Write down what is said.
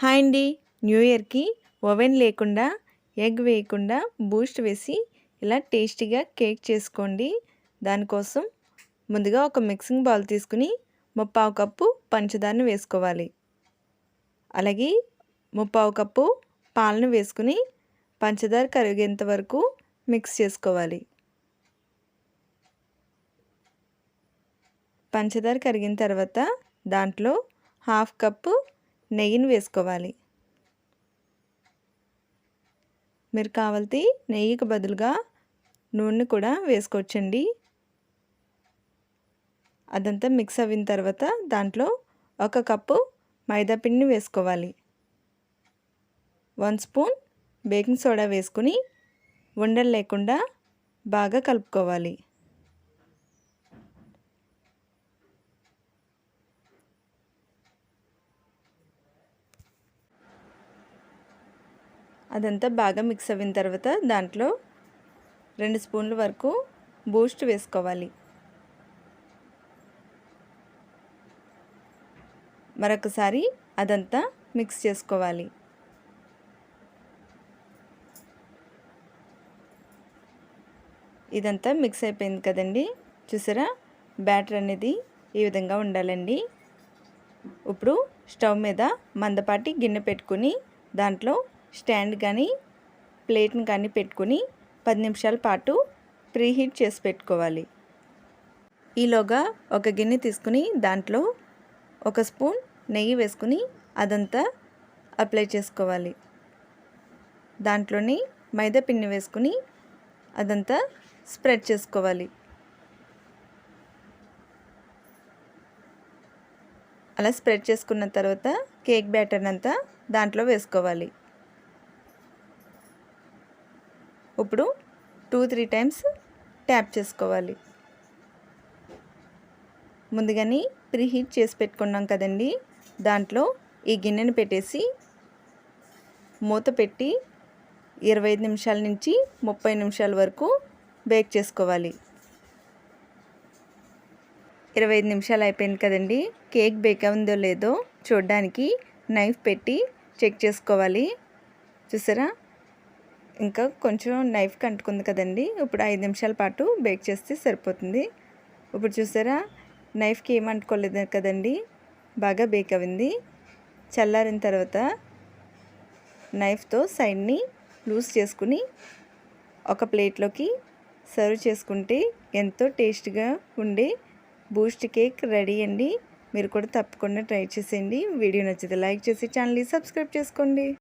Hi అండి. New ఇయర్కి oven లేకుండా ఎగ్ వేయకుండా బూస్ట్ వేసి ఇలా టేస్టీగా కేక్ చేసుకోండి. దానికోసం ముందుగా ఒక మిక్సింగ్ బౌల్ తీసుకుని ముప్పావు కప్పు పంచదారను వేసుకోవాలి. అలాగే ముప్పావు కప్పు పాలను వేసుకుని పంచదార కరిగేంత వరకు మిక్స్ చేసుకోవాలి. పంచదార కరిగిన తర్వాత దాంట్లో హాఫ్ కప్పు నెయ్యిని వేసుకోవాలి. మీరు కావాల్సి నెయ్యికి బదులుగా నూనె కూడా వేసుకోవచ్చండి. అదంతా మిక్స్ అయిన తర్వాత దాంట్లో ఒక కప్పు మైదా పిండిని వేసుకోవాలి. వన్ స్పూన్ బేకింగ్ సోడా వేసుకుని ఉండలు లేకుండా బాగా కలుపుకోవాలి. అదంతా బాగా మిక్స్ అయిన తర్వాత దాంట్లో రెండు స్పూన్ల వరకు బూస్ట్ వేసుకోవాలి. మరొకసారి అదంతా మిక్స్ చేసుకోవాలి. ఇదంతా మిక్స్ అయిపోయింది కదండి. చూసారా? బ్యాటర్ అనేది ఈ విధంగా ఉండాలండి. ఇప్పుడు స్టవ్ మీద మందపాటి గిన్నె పెట్టుకుని దాంట్లో స్టాండ్ కానీ ప్లేట్ని కానీ పెట్టుకుని పది నిమిషాల పాటు ప్రీహీట్ చేసి పెట్టుకోవాలి. ఈలోగా ఒక గిన్నె తీసుకుని దాంట్లో ఒక స్పూన్ నెయ్యి వేసుకుని అదంతా అప్లై చేసుకోవాలి. దాంట్లోని మైదా పిండి వేసుకుని అదంతా స్ప్రెడ్ చేసుకోవాలి. అలా స్ప్రెడ్ చేసుకున్న తర్వాత కేక్ బ్యాటర్ అంతా దాంట్లో వేసుకోవాలి. ఇప్పుడు టూ త్రీ టైమ్స్ ట్యాప్ చేసుకోవాలి. ముందుగానే ప్రీహీట్ చేసి పెట్టుకున్నాం కదండి. దాంట్లో ఈ గిన్నెను పెట్టేసి మూత పెట్టి ఇరవై ఐదు నిమిషాల నుంచి ముప్పై నిమిషాల వరకు బేక్ చేసుకోవాలి. ఇరవై ఐదు నిమిషాలు అయిపోయింది కదండి. కేక్ బేక్ అయిందో లేదో చూడడానికి నైఫ్ పెట్టి చెక్ చేసుకోవాలి. చూసారా? ఇంకా కొంచెం నైఫ్ కంటుకుంది కదండి. ఇప్పుడు ఐదు నిమిషాల పాటు బేక్ చేస్తే సరిపోతుంది. ఇప్పుడు చూసారా? నైఫ్కి ఏం అంటుకోలేదు కదండి. బాగా బేక్ అయింది చల్లారిన తర్వాత నైఫ్తో సైడ్ని లూజ్ చేసుకుని ఒక ప్లేట్లోకి సర్వ్ చేసుకుంటే ఎంతో టేస్ట్గా ఉండే బూస్ట్ కేక్ రెడీ అండి. మీరు కూడా తప్పకుండా ట్రై చేసేయండి. వీడియో నచ్చితే లైక్ చేసి ఛానల్ని సబ్స్క్రైబ్ చేసుకోండి.